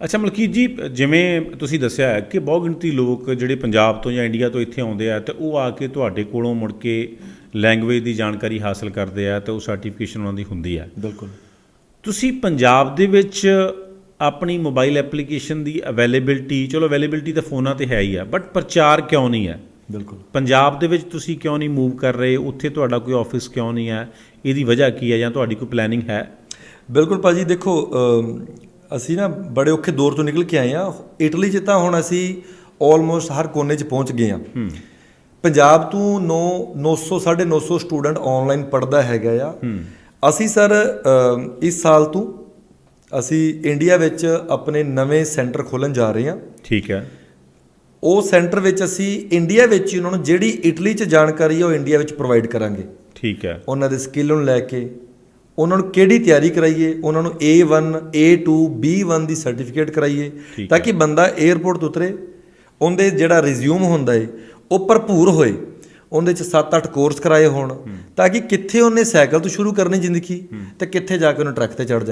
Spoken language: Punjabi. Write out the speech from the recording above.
ਅੱਛਾ ਮਲਕੀਤ ਜੀ ਜਿਵੇਂ ਤੁਸੀਂ ਦੱਸਿਆ ਹੈ ਕਿ ਬਹੁ ਗਿਣਤੀ ਲੋਕ ਜਿਹੜੇ ਪੰਜਾਬ ਤੋਂ ਜਾਂ ਇੰਡੀਆ ਤੋਂ ਇੱਥੇ ਆਉਂਦੇ ਆ ਤੇ ਉਹ ਆ ਕੇ ਤੁਹਾਡੇ ਕੋਲੋਂ ਮੁੜ ਕੇ ਲੈਂਗੁਏਜ ਦੀ ਜਾਣਕਾਰੀ ਹਾਸਲ ਕਰਦੇ ਆ ਤੇ ਉਹ ਸਰਟੀਫਿਕੇਸ਼ਨ ਉਹਨਾਂ ਦੀ ਹੁੰਦੀ ਹੈ ਬਿਲਕੁਲ। ਤੁਸੀਂ ਪੰਜਾਬ ਦੇ ਵਿੱਚ ਆਪਣੀ ਮੋਬਾਈਲ ਐਪਲੀਕੇਸ਼ਨ ਦੀ ਅਵੇਲੇਬਿਲਟੀ ਚਲੋ ਅਵੇਲੇਬਿਲਟੀ ਤਾਂ ਫੋਨਾਂ ਤੇ ਹੈ ਹੀ ਆ ਬਟ ਪ੍ਰਚਾਰ ਕਿਉਂ ਨਹੀਂ ਹੈ? ਬਿਲਕੁਲ। ਪੰਜਾਬ ਦੇ ਵਿੱਚ ਤੁਸੀਂ ਕਿਉਂ ਨਹੀਂ ਮੂਵ ਕਰ ਰਹੇ? ਉੱਥੇ ਤੁਹਾਡਾ ਕੋਈ ਆਫਿਸ ਕਿਉਂ ਨਹੀਂ ਹੈ? ਇਹਦੀ ਵਜ੍ਹਾ ਕੀ ਹੈ ਜਾਂ ਤੁਹਾਡੀ ਕੋਈ ਪਲੈਨਿੰਗ ਹੈ? ਬਿਲਕੁਲ ਭਾਜੀ ਦੇਖੋ ਅਸੀਂ ਨਾ ਬੜੇ ਔਖੇ ਦੌਰ ਤੋਂ ਨਿਕਲ ਕੇ ਆਏ ਆ ਇਟਲੀ 'ਚ ਤਾਂ ਹੁਣ ਅਸੀਂ ਆਲਮੋਸਟ ਹਰ ਕੋਨੇ 'ਚ ਪਹੁੰਚ ਗਏ ਆ ਪੰਜਾਬ ਤੋਂ 9 900 950 ਸਟੂਡੈਂਟ ਆਨਲਾਈਨ ਪੜਦਾ ਹੈਗਾ ਆ। ਅਸੀਂ ਸਰ ਇਸ ਸਾਲ ਤੋਂ ਅਸੀਂ ਇੰਡੀਆ ਵਿੱਚ ਆਪਣੇ ਨਵੇਂ ਸੈਂਟਰ ਖੋਲਣ ਜਾ ਰਹੇ ਹਾਂ। ਠੀਕ ਹੈ। ਉਹ ਸੈਂਟਰ ਵਿੱਚ ਅਸੀਂ ਇੰਡੀਆ ਵਿੱਚ ਹੀ ਉਹਨਾਂ ਨੂੰ ਜਿਹੜੀ ਇਟਲੀ 'ਚ ਜਾਣਕਾਰੀ ਹੈ ਉਹ ਇੰਡੀਆ ਵਿੱਚ ਪ੍ਰੋਵਾਈਡ ਕਰਾਂਗੇ। ਠੀਕ ਹੈ। ਉਹਨਾਂ ਦੇ ਸਕਿੱਲ ਨੂੰ ਲੈ ਕੇ ਉਹਨਾਂ ਨੂੰ ਕਿਹੜੀ ਤਿਆਰੀ ਕਰਾਈਏ? ਉਹਨਾਂ ਨੂੰ A1 A2 B1 ਦੀ ਸਰਟੀਫਿਕੇਟ ਕਰਾਈਏ ਤਾਂ ਕਿ ਬੰਦਾ 에ਅਰਪੋਰਟ ਤੋਂ ਉਤਰੇ। ਉਹਦੇ ਜਿਹੜਾ ਰਿਜ਼ਿਊਮ ਹੁੰਦਾ ਏ ਉਹ ਭਰਪੂਰ ਹੋਏ। ਉਹਦੇ ਚ 7-8 ਕੋਰਸ ਕਰਾਏ ਹੋਣ ਤਾਂ ਕਿ ਕਿੱਥੇ ਉਹਨੇ ਸਾਈਕਲ ਤੋਂ ਸ਼ੁਰੂ ਕਰਨੀ ਜ਼ਿੰਦਗੀ ਤੇ ਕਿੱਥੇ ਜਾ ਕੇ ਉਹਨੇ ਟਰੱਕ ਤੇ ਚੜ